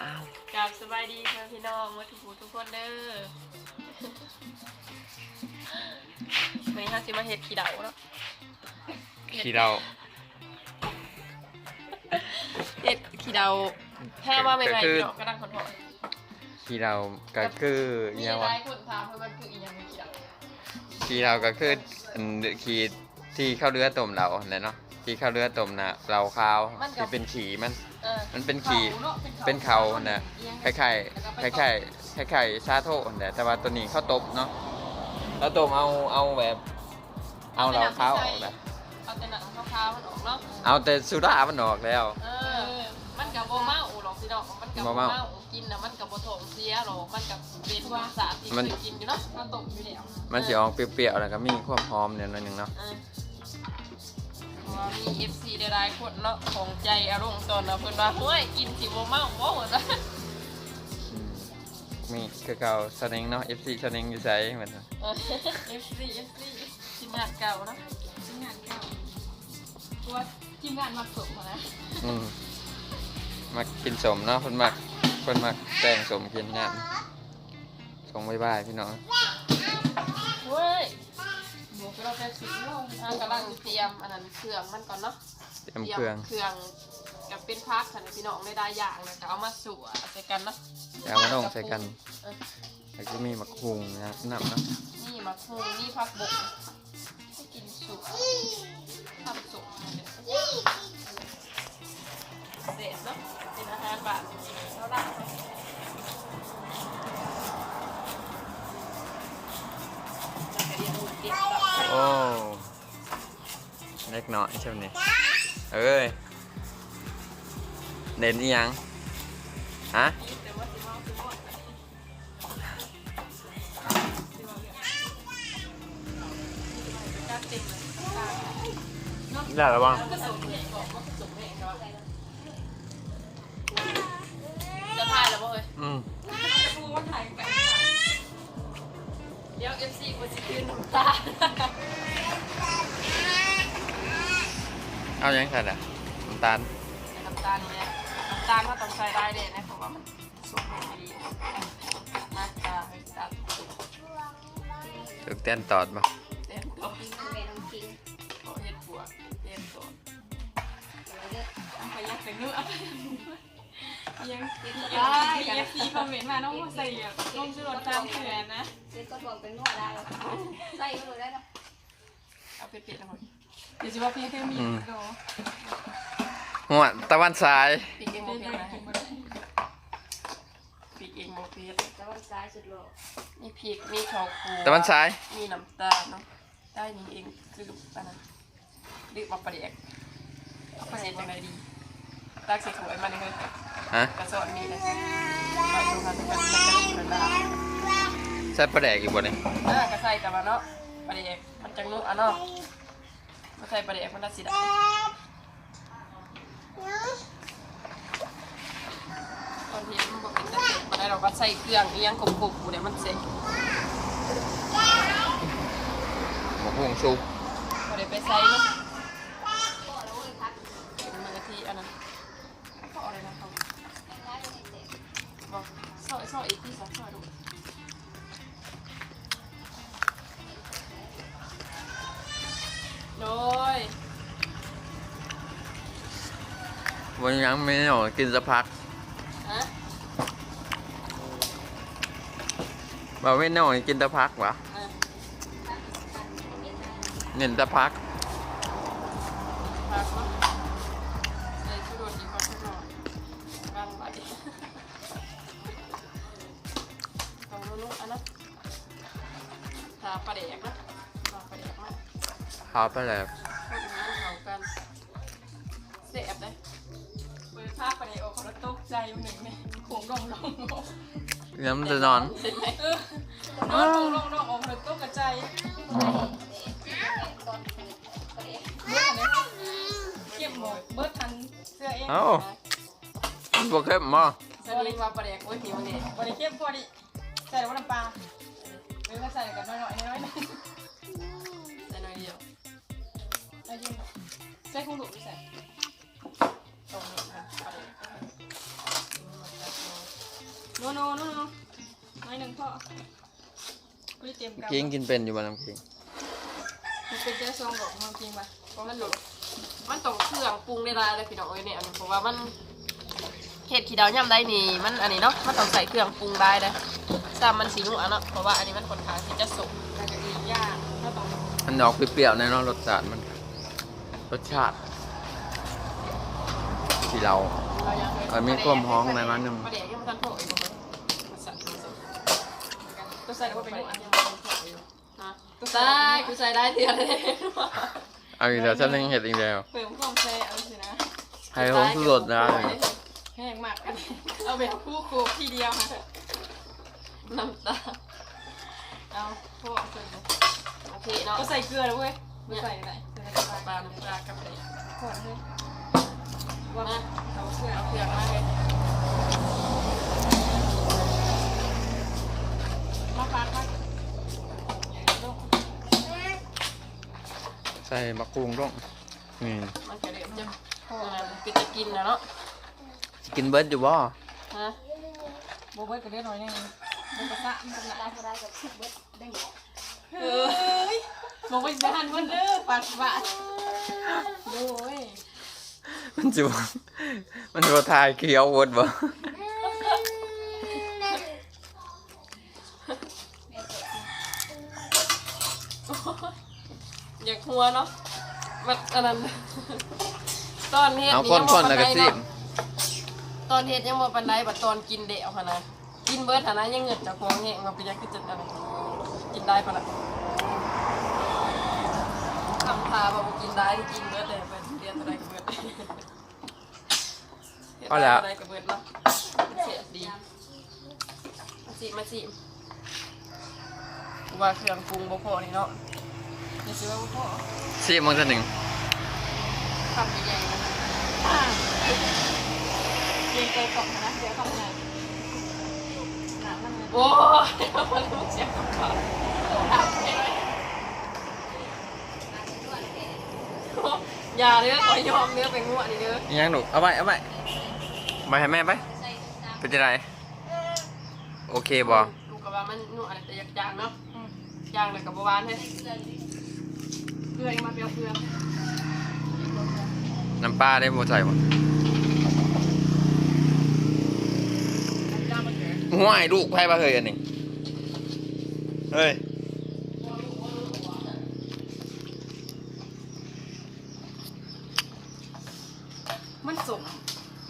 อ้าวกับสบายดีค่ะพี่น้องมาทุกผู้ทุกคนเด้อวันนี้เราสิมาเฮ็ดขี้เดาเนาะขี้เราเฮ็ดขี้เดาแพ้ว่าไม่ไรพี่น้องก็ดังคนหอยขี้เราก็คือมีอิหยังหวะลายคนถามว่ามันคืออีหยังขี้เดาขี้เราก็คืออันขี้ที่เข้าเรือต้มเราเนี่ยเนาะ ที่เข้าเรือต้มนะเราขาวที่เป็นขี่มัน เออมันเป็นขี่ขานาะเป็นเขาน่ะอีหยังคล้ายๆคล้ายๆคล้ายๆชาโทเนี่ยแต่ว่าตัวนี้ข้าวต้มเนาะแล้วต้มเอาเอาแบบ เอาเราขาวออกนะเอาแต่หนังขาวๆมันออกเนาะเอาแต่สุรามันออกแล้ว เออ มันกับโบเมาหรอกพี่น้องมันกับบ่โบเมา เมากินนะมันกับโบถงเสียหรอกมันกับเป็นวาสาที่มันเคยกินอยู่เนาะมันตกอยู่แล้วมันสิออกเปรี้ยวๆแล้วก็มีความหอมเนี่ยหนิดนึงเนาะเออเพราะว่า มี FC ได้หลายคนเนาะของใจอารมณ์ตอนนะเพิ่นว่าเฮ้ยกินสิบ่เมาบ่เหมือนกันอืมมีคือเก่าสเน็งเนาะ FC สเน็งอยู่ไสเหมือนกัน เออ FC FC ทีมงานเก่าเนาะทีมงานเก่าตัวทีมงานมาฝึกมานะอืมมากินสมเนาะเพิ่นมักเพิ่นมักแต่งสมกินน้ำส่งบ๊ายบายพี่น้องเฮ้ย สีเนาะอะกำลังเตรียมอันนั้นเครื่องมันก่อนเนาะเตรียมเครื่องเครื่องกับเป็นพักค่ะพี่น้องได้ได้อย่างนะก็เอามาสู่ใส่กันเนาะเอามาลงใส่กันเออแล้วก็มีมะคุงนะน้ำเนาะนี่มะคูนี่พักบกให้กินสุกทำสุกเด็ดเนาะเป็นอาหารบาทเท่าไหร่เด็ด โอ้เล็กน้อยใช่ไหมนี่เอ้ยเด่นอีหยังฮะได้แล้วบ้าง เอายังใส่ละน้ำตาลน้ำตาลเนี่ยน้ำตาลก็ต้องใช้ได้เลยนะเพราะว่ามันสุกไม่ดีน่าจะให้ตัดสุกตึกเต้นตอดบ่เต็มตัวขอเห็ดปัวเต็มตัวไปยักแต่เนื้อยังมีเอฟซีคอมเมนต์มาน้องใส่น้องชื่อรถตามเถื่อนนะซื้อก็บอกเป็นนวดได้ใส่ก็ได้นะเอาเผ็ดๆหน่อย เดี๋ยวจะว่าพี่แค่มีโดหัวตะวันซ้ายปีกเองโมเดินเผ็ดได้นะกินบ่ได้ปีกเองโมเผ็ดแต่ว่าซ้ายสุดโลกมีพริกมีข้าวคั่วตะวันซ้ายมีน้ำตาลเนาะได้นี่เองคืออันนั้นดึกมาประเดี๋ยวเอาไปเห็ดยังไงดีตักใส่ถ้วยมาเลยฮะกระสอนมีเลยมาดูค่ะมันจะเป็นกระดาษใส่ปลาแดกอีกบ่เนี่ยเออกระใส่แต่ว่าเนาะประเดี๋ยวมันจังนุ่อะเนาะ มาใส่ประเดี๋ยวมันน่าสิได้ตอนที่มันบอกเป็นตะเกียบมาได้เราก็ใส่เครื่องอีหยังกรุบๆเดี๋ยวมันเสร็จหมกหุงซุปพอได้ไปใส่เนาะเป็น ยังไม่หนอกินสักพักฮะบ่ไม่หนอกินสักพักวะอะเน้นสักพักพักเนาะใส่ชูรสอีกคนสักหน่อยบ้างไปต้องนุ่มๆอันนั้นทาปลาแดกนะทาปลาแดกมากพาไปแล้วคนง ใจอยู่หนึ่งเนี่ยโขงลงลงลงน้ำจะนอน เห็นไหมเออน้องลงลงลงออกเลยตกกระจายเบิร์ดอันนี้เก็บหมดเบิร์ดทันเสื้อเองเอ้า มันบ่เข้มมั้งสลิงมาประเด็กโอ้ยหิวเนี่ยบริเก็บพอดีใส่ว่าน้ำปลาหรือว่าใส่กันน้อยๆน้อยๆแต่น้อยเดียวแล้วยิ่งใส่คงหลุดใส่ตรงนี้นะประเด็ก โนโนโนโนน้อยหนึ่งพ่อไม่ได้เตรียมกับกิงกินเป็นอยู่บ่น้ำกิงมันเป็นเจ้าซองดอกมันจริงป่ะเพราะมันหลุดมันต้องเครื่องปรุงได้หลายเลยพี่น้องเอ้ยเนี่ยอันนี้เพราะว่ามันเห็ดขี้ดาวย่ำได้นี่มันอันนี้เนาะมันต้องใส่เครื่องปรุงได้เลยซ้ำมันสีนุ่เนาะเพราะว่าอันนี้มันค่อนข้างที่จะสุกมันจะดียากถ้าต้องมันออกเปรี้ยวๆแน่เนอนรสชาติมัน รสชาติที่เราเรายัง เออมีความหอมในนั้นหนึ่ง ประเดี๋ยวยังไม่ทันโผล่อีกเลยมาสั่นมาสั่นตัวใส่ก็เป็นหวานนะกูใส่กูใส่ได้เทียเลยเอาอีกแล้วฉันยังเห็ดอีกแล้วเพิ่มความแซ่เอาสินะให้ผมสุดๆนะแห้งมากอันนี้เอาแบบคู่โคกทีเดียวค่ะน้ำตาเอาพ่อใส่โอเคเนาะก็ใส่เกลือแล้วเว้ยไม่ใส่ไหนใส่กระปปาลาน้ำตากับเด็กขวดเลยว่า ว่ามาเอาเกลือเอาเครื่องมาเลยมาปาดปาดใส่มะกรูดด้วยนี่มันจะเดือดจะพอแล้วมันจะกินนะเนาะสิกินเบิร์ดอยู่บ่ฮะโบเบิ้ลก็ได้น้อยนึงมันกระซะมันกระได้ซะพอได้กับเบิดได้หมดเฮ้ยบอกว่าจะหันมันเด้อปัดปาดดูเว้ย มันจิบมันจิบทายเคี้ยววดบ่อยากหัวเนาะมันอันนั้นตอนเฮ็ดเอานี่คนยังคบ่นปานแล้วใดก็ซิเนาะมตอนเฮ็ดยังบ่ปานใดบัดตอนกินเดะเอาหั่นนะกินเบิดหั่นนะยังเงิดเจากของแห้งมาเป็นหยังคือจังนั้นกินได้ปะล่ะทำทาบ่กินได้กินเบิดเลยเบิดเรียนเท่าใดก็เบิด เฮ็ดได้เท่าใดก็เบิดเนาะเสียดีมาสิมาสิว่าเครื่องปรุงบ่พอนี่เนาะนี่สิว่าบ่พอซิมมึงตัวหนึ่งคำใหญ่ๆนะเรียนใจกล่องนะเดี๋ยวเข้าใจหนามันโอ้ยมันรู้เสียงกับเขา อย่าเด้อขอยอมเนื้อไปงวดนี่เด้ออิหยังหนูเอาไปเอาไปไปให้แม่ไปใส่ตามเป็นจะไรโอเคบ่ลูกกับว่ามันนวดอะไรแต่อยากจางเนาะจางเลยกับหวานเฮ้ยเกลือเกลือมาเปรี้ยวเกลือน้ำปลาได้บ่ใส่บ่ย่างมันเยอะห่วยลูกไพ่บ่เคยอันนี้เฮ้ย มันสม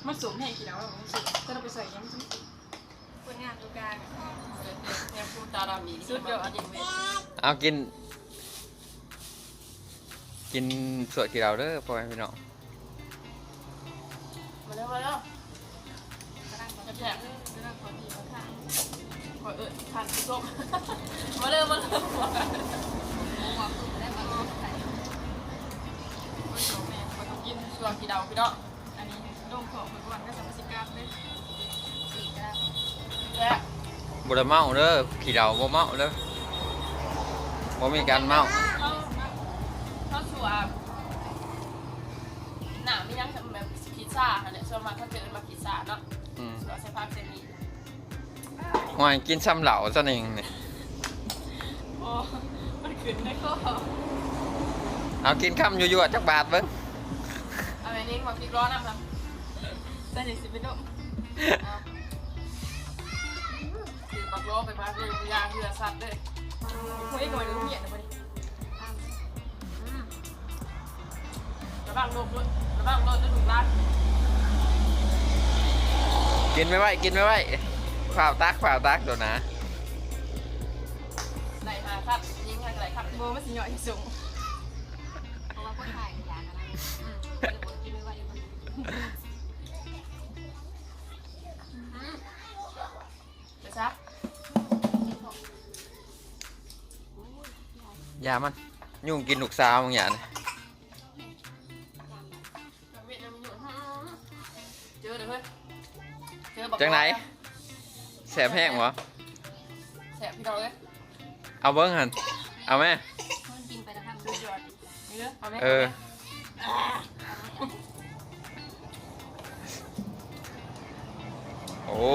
มัน สมแห้งกี่แล้วมันสมถ้าเราไปใส่ยังมันสมคนงานตัวกลางเนี่ยพูดตาดำมีสุดยอดจริงเว้ยเอากิน กินสวดกี่เราเด้อพ่อแม่พี่น้องมาเร็วมาเร็วกระด้างก่อนแฉะกระด้างก่อนที่เขาทานขอเออทานส้มมาเร็วมาเร็วหัวคือได้มาใส่มันสมแม่มาต้องกินส่วนกี่ดาวพี่เนาะ อันนี้ลงของไปก่อนก็สามสิบกรัมเลยสีกระแฉะบ่ได้เมาเด้อขี่เราบ่เมาเด้อบ่มีการเมาเขาเขาสัวหนาไม่ยังแบบพิซซ่าค่ะเนี่ยส่วนมากเขาเจอมาพิซซ่าเนาะอืมสัวใส่ผักเซมีห่วยกินซ้ำเหล่าซะเองนี่โอ้มันขึ้นได้ก็เอากินคำยั่วๆจักบาทเบิ่งเอาอันนี้มาพริกร้อนนะครับ ใส่เด็กสิบไปดมเอาถือปักโลไปพักเลยยางเรือสัตว์เลยเฮ้ยก่อนลูกเหยียดนะพอดีระบ้างโลกด้วยระบ้างโลกจะถูกรัดกินไม่ไหวกินไม่ไหวฝ่าวตักฝ่าวตักโดนนะไหนหาสัตว์ยิงให้อะไรครับโบมันสิหน่อยสูงเพราะว่าคนถ่ายอยากอะไรกินไม่ไหวมันเยามัน ยุ่งกินหนุกซาวบางอย่างนะจังไรนแสบแห้งเหรอแสบพี่น้อเยเอาเบิ้งหันเอาไหมกิเออโอ้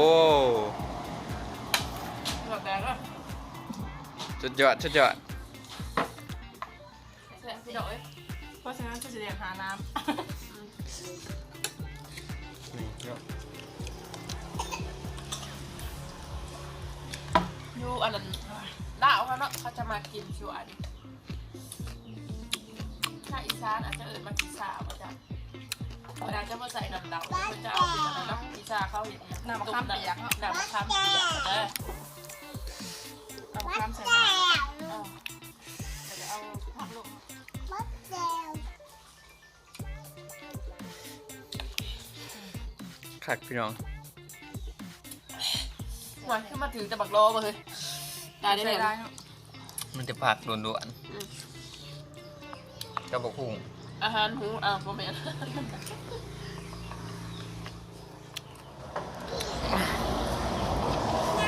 จุดยอดจุดยอด พี่น้องเอ้ยเพราะฉะนั้นจะเรียนหาน้นี่เนาะอยู่อันนั้นลาวเขาเนาะเขาจะมากินชัวร์ดิถ้าอีสานอาจจะเอิญมากินสาวอาจจะเวลาจะมาใส่น้ำดำเขาจะเอาเป็นอะไรเนาะพิซซ่าเขาเห็นำน้ำมะขามเปียกเนาะ น้ำมะขามเปียกเออน้ำมะขามใส่น้เอาเดี๋ยวเอาผักลง คักพี่น้องหวานขึ้นมาถือแต่บักโลมาเลยได้ำได้ใส่ไหมได้เนาะมันจะผักล้วนอืมๆกระบอกหุ่งอาหารหูอะโมเมน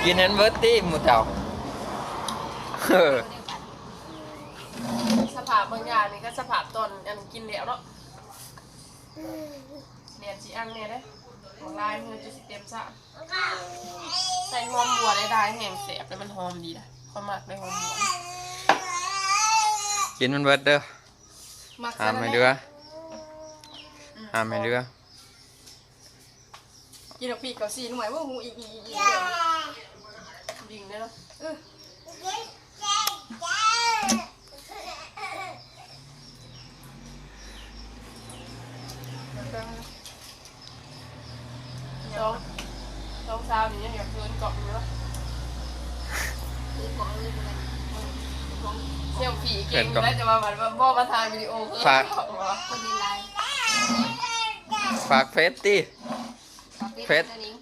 กินนั้นเบิร์ตตี้หมูเต่าเออสภาพบางอย่างนี่ก็สภาพตอนอันกินแล้วเนาะเนี่ยจีอังเนี่ยได้ของลายมือจะสิเต็มซะใส่หอมบัวได้ได้แห้งแสบแล้วมันหอมดีนะความมักได้หอมบัวกินมันเบิร์ตเด้อมักหามไม่เดือหามไม่เดือกินดอกปีกเกาซีหน่วยว่าหูอีกอีกอีกเดี๋ยวยิงได้เนาะ สองสองสาวนี่ยังอยากเกินเกาะอยู่เนาะ คือของเลยมัน เซลฟี่เก่งอยู่แล้วจะมาแบบว่าบ่มาถ่ายวิดีโอคือฝาก คนดีไลน์ฝากเฟสตี้เฟซอันนี้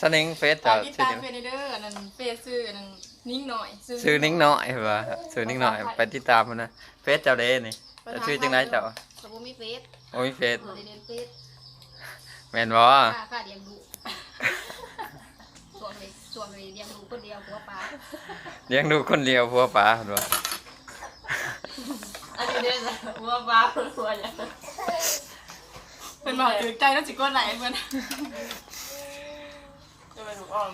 สนิงเฟสตาเจ้ามที่ชื่อตาเดียวเฟนเดอร์อันนั้นเฟซซื้ออันนั้นนิ่งหน่อยซื้อนิ้งน้อยว่าซื้อนิ้งน้อยไปติดตามมันนะ เฟสเจ้าเด้นี่จะชื่อจังไรเจ้าสมมุติมีเฟซโอ้ยเฟสเออเรียนเฟซแม่นบ่ค่าค่าเลี้ยงดูส่วนเลยส่วนเลยเลี้ยงดูคนเดียวหัวปลาเลี้ยงดูคนเดียวพัวป๋าเห็นบ่อั นนี้เนี่ยนะหัวบ้าหัวอย่างเป็นบอกถือใจแล้วจิกก้นไหลเพื่อนจะไปถูกอ้อม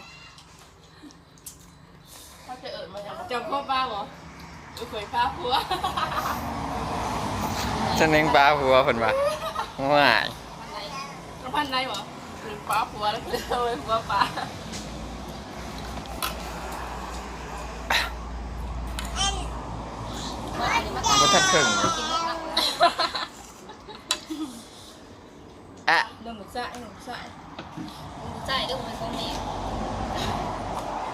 ถ้าจะเอิญมาอย่างเจ้าพ่อป้าบอกเออเคยป้าผัวสนิงปลาพัวเพิ่นว่าว้ายกระพันได้บอกคือป้าผัวแล้วคือเอาไปหัวป้าบ่ทันครึ่งอะ เรื่องหมูจ่ายหมูจ่ายใช่เรื่องมันของแม่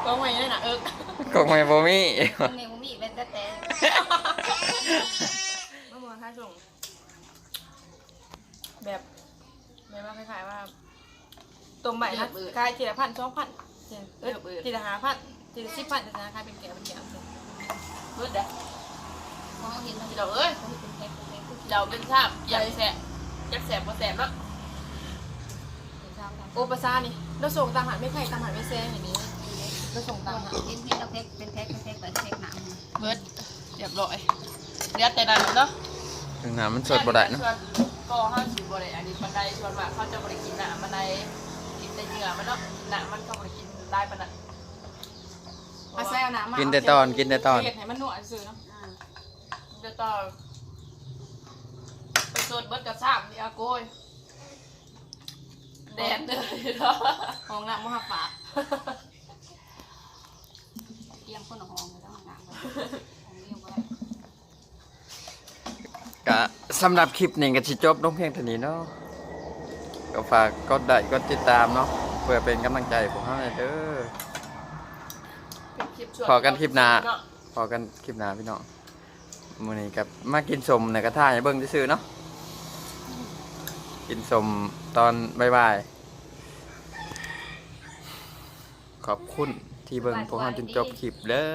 ก็ไม่ได้นะเอิกคงไม่บ่มีของแม่ผมมีเป็นแต่แต่เมื่อวานค่าส่ง แบบแบบว่าคล้ายๆว่าตรงใบนะกายทีละพันสองพันเออทีละห้าพันทีละสิบพันแต่ธนาคารเป็นแก้วเป็นแก้วเบิดเด้อของเราเห็นมันเดี๋ยวเอ้ยเขาเป็นแพ็คเป็นแพ็คคือเดี๋ยวเป็นทราบอยากแสบอยากแสบบ่แสบเนาะเป็นซ้ำกัน โอปาซานี่เราส่งตามหาไม่ใครตามหาไม่แซงอย่างนี้เราส่งตามหาเป็นเพ็คแล้วเพ็คเป็นแพ็คเป็นแพ็คเป็นแพ็คหนังเบิดเรียบร้อยเดี๋ยวแต่นั้นเนาะถึงน้ำมันสดบ่ได้เนาะก็ห้าสิบบ่ได้อันนี้บันไดชวนมาเขาจะบริกินหนาบันไดกินแต่เหงื่อมันเนาะหนามันก็บริกินได้ปะน่ะอาศัยเอาน้ำมากินแต่ตอนกินแต่ตอนเห็ดให้มันหนวดซื้อเนาะอืมเดี๋ยวต่อไปโซนเบิดกระซาบนี่อาโกย แดดเลยเนาะของน้ำมหาฝากเตรียมคนละห้องเลยต้องหนังของเรียกว่าก็สำหรับคลิปนี้ก็สิจบลงเพียงเท่านี้เนาะก็ฝากกดไลค์กดติดตามเนาะเพื่อเป็นกำลังใจให้พวกเราหน่อยเด้อเป็นคลิปชวนพอกันคลิปหน้าพอกันคลิปหน้าพี่น้องมื้อนี้กับมากินสมในกระทะให้เบิ่งซื่อๆเนาะ กินสมตอนบ่ายๆขอบคุณที่เบิ่งพวกเราจนจบคลิปเด้อ